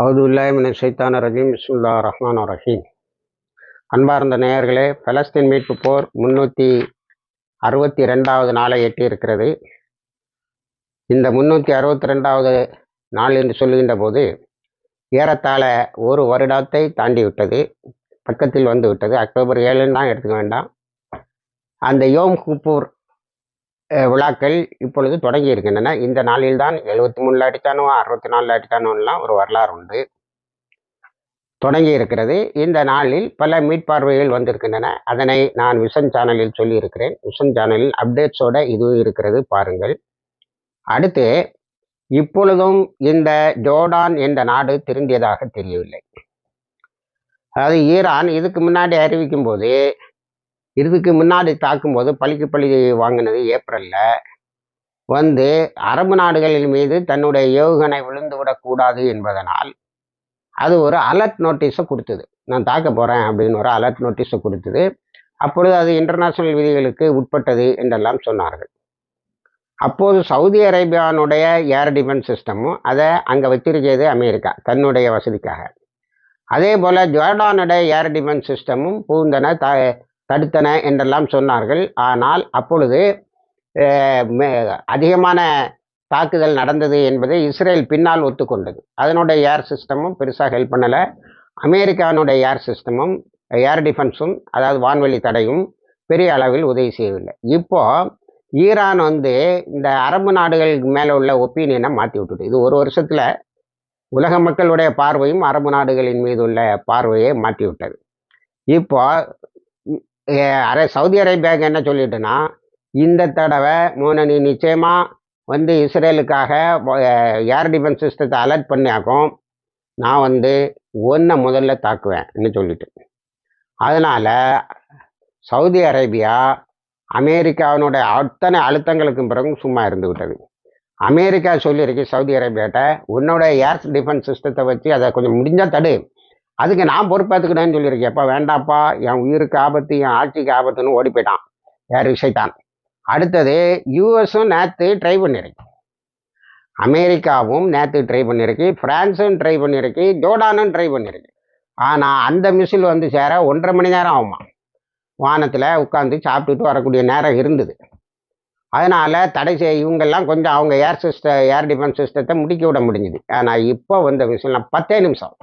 அவுதுல்லாமின் சைத்தான ரஜீம். பிஸ்முல்லா ரஹ்மான் ரஹீம். அன்பார்ந்த நேயர்களே பலஸ்தீன் மீட்பு போர் முன்னூற்றி அறுபத்தி ரெண்டாவது நாளை எட்டி இருக்கிறது இந்த முன்னூற்றி அறுபத்தி ரெண்டாவது நாள் என்று சொல்லுகின்ற போது ஏறத்தாழ ஒரு வருடத்தை தாண்டி விட்டது பக்கத்தில் வந்து விட்டது அக்டோபர் ஏழுன்னு தான் எடுத்துக்க வேண்டாம். அந்த யோம் குப்பூர் விழாக்கள் இப்பொழுது தொடங்கி இருக்கின்றன. இந்த நாளில் தான் எழுபத்தி மூணு அடித்தானோ அறுபத்தி நாலில் அடித்தானோலாம் ஒரு வரலாறு உண்டு. தொடங்கி இருக்கிறது. இந்த நாளில் பல மீட்பார்வைகள் வந்திருக்கின்றன. அதனை நான் விஷன் சேனலில் சொல்லியிருக்கிறேன். விஷன் சேனலில் அப்டேட்ஸோட இதுவும் இருக்கிறது பாருங்கள். அடுத்து இப்பொழுதும் இந்த ஜோர்டான் என்ற நாடு திருந்தியதாக தெரியவில்லை. அதாவது ஈரான் இதுக்கு முன்னாடி அறிவிக்கும் போது இதுக்கு முன்னாடி தாக்கும்போது பழிக்கு பழி வாங்கினது ஏப்ரலில். வந்து அரபு நாடுகளின் மீது தன்னுடைய ஏவுகணை விழுந்து விடக்கூடாது என்பதனால் அது ஒரு அலர்ட் நோட்டீஸை கொடுத்தது. நான் தாக்க போகிறேன் அப்படின்னு ஒரு அலர்ட் நோட்டீஸை கொடுத்தது. அப்பொழுது அது இன்டர்நேஷ்னல் விதிகளுக்கு உட்பட்டது என்றெல்லாம் சொன்னார்கள். அப்போது சவுதி அரேபியானுடைய ஏர் டிஃபென்ஸ் சிஸ்டமும் அதை அங்கே வச்சிருக்கிறது அமெரிக்கா தன்னுடைய வசதிக்காக. அதே போல் ஜோர்டானுடைய ஏர் டிஃபென்ஸ் சிஸ்டமும் பூந்தன த தடுத்தன என்றெல்லாம் சொன்னார்கள். ஆனால் அப்பொழுது மே- அதிகமான தாக்குதல் நடந்தது என்பதை இஸ்ரேல் பின்னால் ஒத்துக்கொண்டது. அதனுடைய ஏர் சிஸ்டமும் பெருசாக ஹெல்ப் பண்ணலை. அமெரிக்கானுடைய ஏர் சிஸ்டமும் ஏர் டிஃபென்ஸும் அதாவது வான்வெளி தடையும் பெரிய அளவில் உதவி செய்யவில்லை. இப்போ ஈரான் வந்து இந்த அரபு நாடுகளுக்கு மேலே உள்ள ஒப்பீனியனை மாற்றி விட்டுட்டு இது ஒரு வருஷத்தில் உலக மக்களுடைய பார்வையும் அரபு நாடுகளின் மீது உள்ள பார்வையை மாற்றி விட்டது. இப்போ அரே சவுதி அரேபியாவுக்கு என்ன சொல்லிட்டுன்னா இந்த தடவை மூணு நீ நிச்சயமாக வந்து இஸ்ரேலுக்காக ஏர் டிஃபென்ஸ் சிஸ்டத்தை அலர்ட் பண்ணியாக்கும். நான் வந்து ஒன்றை முதல்ல தாக்குவேன்னு சொல்லிட்டு. அதனால் சவுதி அரேபியா அமெரிக்காவினுடைய அத்தனை அழுத்தங்களுக்கும் பிறகு சும்மா இருந்து விட்டது. அமெரிக்கா சொல்லியிருக்கு சவுதி அரேபியாட்ட உன்னோட ஏர் டிஃபென்ஸ் சிஸ்டத்தை வச்சு அதை கொஞ்சம் முடிஞ்சால் தடு. அதுக்கு நான் பொறுப்பேற்றுக்கிறேன்னு சொல்லியிருக்கேன். எப்போ வேண்டாப்பா என் உயிருக்கு ஆபத்து என் ஆட்சிக்கு ஆபத்துன்னு ஓடி போயிட்டான். யார்? விஷயத்தான் அடுத்தது யூஎஸும் நேற்று ட்ரை பண்ணியிருக்கு அமெரிக்காவும் நேற்று ட்ரை பண்ணியிருக்கு ஃப்ரான்ஸும் ட்ரை பண்ணியிருக்கு ஜோர்டானும் ட்ரை பண்ணியிருக்கு ஆனால் அந்த மிசில் வந்து சேர ஒன்றரை மணி நேரம் ஆகுமா வானத்தில் உட்காந்து சாப்பிட்டுட்டு வரக்கூடிய நேரம் இருந்தது. அதனால் தடை செய்ய இவங்கெல்லாம் கொஞ்சம் அவங்க ஏர் சிஸ்ட ஏர் டிஃபென்ஸ் சிஸ்டத்தை முடிக்க விட முடிஞ்சுது. ஆனால் இப்போ வந்த மிசில்லாம் பத்தே நிமிஷம்.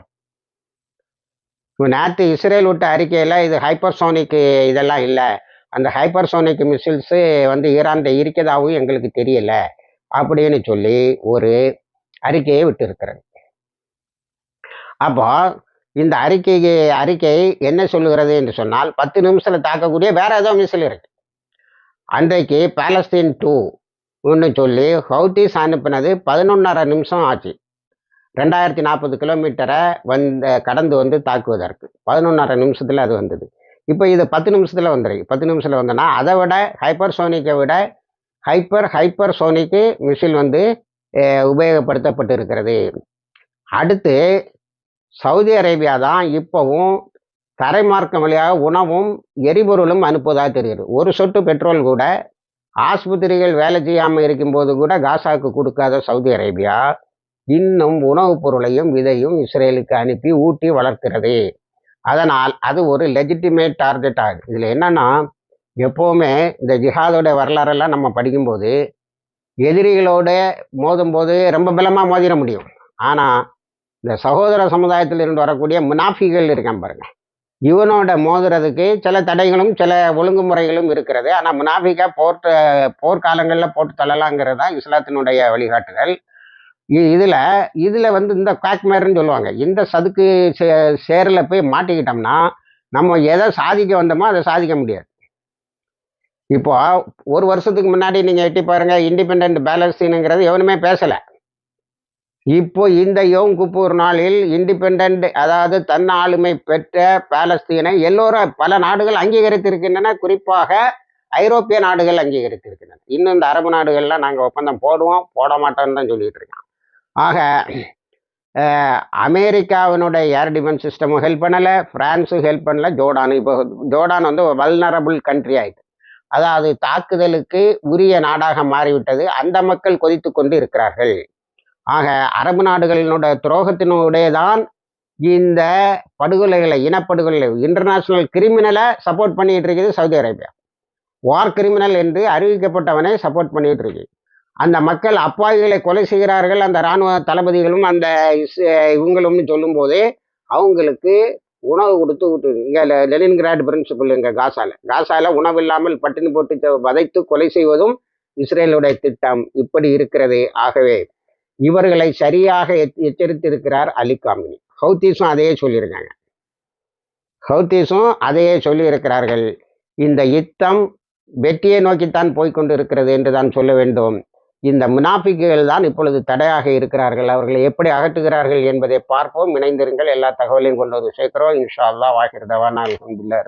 நேற்று இஸ்ரேல் விட்ட அறிக்கையில் இது ஹைப்பர்சோனிக் இதெல்லாம் இல்லை. அந்த ஹைப்பர்சோனிக் மிசில்ஸு வந்து ஈரான்கிட்ட இருக்கதாகவும் எங்களுக்கு தெரியல. அப்படின்னு சொல்லி ஒரு அறிக்கையை விட்டிருக்கிறது அப்போ இந்த அறிக்கைக்கு அறிக்கை என்ன சொல்லுகிறது என்று சொன்னால் பத்து நிமிஷத்தில் தாக்கக்கூடிய வேற ஏதோ மிசில் இருக்கு. அன்றைக்கு பாலஸ்தீன் டூ ஒன்று சொல்லி ஹவுத்திஸ் அனுப்பினது பதினொன்றரை நிமிஷம் ஆச்சு. ரெண்டாயிரத்தி நாற்பது கிலோமீட்டரை வந்து கடந்து வந்து தாக்குவதற்கு. பதினொன்றரை நிமிஷத்தில் அது வந்தது. இப்போ இது பத்து நிமிஷத்தில் வந்துருக்கு. பத்து நிமிஷத்தில் வந்தோன்னா அதை விட ஹைப்பர் சோனிக்கை விட ஹைப்பர் ஹைப்பர் சோனிக்கு மிஷில் வந்து உபயோகப்படுத்தப்பட்டு இருக்கிறது அடுத்து சவுதி அரேபியா தான் இப்போவும் தரைமார்க்கம் வழியாக உணவும் எரிபொருளும் அனுப்புவதாக தெரியுது. ஒரு சொட்டு பெட்ரோல் கூட ஆஸ்பத்திரிகள் வேலை செய்யாமல் இருக்கும்போது கூட காசாவுக்கு கொடுக்காத சவுதி அரேபியா இன்னும் உணவுப் பொருளையும் விதையும் இஸ்ரேலுக்கு அனுப்பி ஊட்டி வளர்க்கிறது. அதனால் அது ஒரு லெஜிட்டிமேட் டார்கெட் ஆகுது இதில் என்னன்னா எப்போவுமே இந்த ஜிஹாதோட வரலாறெல்லாம் நம்ம படிக்கும்போது எதிரிகளோட மோதும்போது ரொம்ப பலமாக மோதிட முடியும். ஆனால் இந்த சகோதர சமுதாயத்தில் இருந்து வரக்கூடிய முனாஃபிகள் இருக்கான் பாருங்கள் இவனோட மோதுறதுக்கு சில தடைகளும் சில ஒழுங்குமுறைகளும் இருக்கிறது. ஆனால் முனாஃபிக்கா போர்ட்டு போர்க்காலங்களில் போட்டு தள்ளலாங்கிறது தான் இஸ்லாத்தினுடைய வழிகாட்டுதல். இதில் இதில் வந்து இந்த காக்மேர்னு சொல்லுவாங்க. இந்த சதுக்கு சே- சேரில் போய் மாட்டிக்கிட்டோம்னா நம்ம எதை சாதிக்க வந்தோமோ அதை சாதிக்க முடியாது. இப்போ ஒரு வருஷத்துக்கு முன்னாடி நீங்கள் எட்டி பாருங்கள் இண்டிபெண்ட் பேலஸ்தீனுங்கிறது எவனுமே பேசலை. இப்போ இந்த யோம் குப்பூர் நாளில் இண்டிபெண்ட் அதாவது தன்னாளுமை பெற்ற பாலஸ்தீனை எல்லோரும் பல நாடுகள் அங்கீகரித்திருக்கின்றன. குறிப்பாக ஐரோப்பிய நாடுகள் அங்கீகரித்திருக்கின்றன. இன்னும் இந்த அரபு நாடுகள்லாம் நாங்கள் ஒப்பந்தம் போடுவோம் போட மாட்டோம்னு தான் சொல்லிட்டு இருக்கான் ஆக அமெரிக்காவினுடைய ஏர் டிஃபென்ஸ் சிஸ்டமும் ஹெல்ப் பண்ணலை ஃப்ரான்ஸும் ஹெல்ப் பண்ணல ஜோர்டான் இப்போ ஜோர்டான் வந்து வல்னரபுள் கண்ட்ரி ஆயிட்டு. அதாவது தாக்குதலுக்கு உரிய நாடாக மாறிவிட்டது. அந்த மக்கள் கொதித்து கொண்டு இருக்கிறார்கள். ஆக அரபு நாடுகளினுடைய துரோகத்தினுடைய தான் இந்த படுகொலைகளை இனப்படுகொலை இன்டர்நேஷ்னல் கிரிமினலை சப்போர்ட் பண்ணிட்டு இருக்குது சவுதி அரேபியா. வார் கிரிமினல் என்று அறிவிக்கப்பட்டவனை சப்போர்ட் பண்ணிட்டு இருக்கு அந்த மக்கள் அப்பாவிகளை கொலை செய்கிறார்கள் அந்த இராணுவ தளபதிகளும் அந்த இஸ்- இவங்களும்னு சொல்லும்போது அவங்களுக்கு உணவு கொடுத்து விட்டு இங்கே லெனின்கிராட் பிரின்சிபல் இங்கே காசால. காசால உணவு இல்லாமல் பட்டினி போட்டு வதைத்து கொலை செய்வதும் இஸ்ரேலுடைய திட்டம். இப்படி இருக்கிறது. ஆகவே இவர்களை சரியாக எச்சரித்திருக்கிறார் அலி காமினி. ஹவுத்தீஸும் அதையே சொல்லியிருக்காங்க. ஹவுத்தீஸும் அதையே சொல்லியிருக்கிறார்கள். இந்த யுத்தம் வெற்றியை நோக்கித்தான் போய்கொண்டு இருக்கிறது என்று தான் சொல்ல வேண்டும். இந்த முனாஃபிக்குகள் தான் இப்பொழுது தடையாக இருக்கிறார்கள். அவர்களை எப்படி அகற்றுகிறார்கள் என்பதை பார்ப்போம். இணைந்திருங்கள். எல்லா தகவலையும் கொண்டு வந்து சேர்க்கிறோம். இன்ஷா அல்லா வாகிர் நான் அல்ஹம்துலில்லாஹி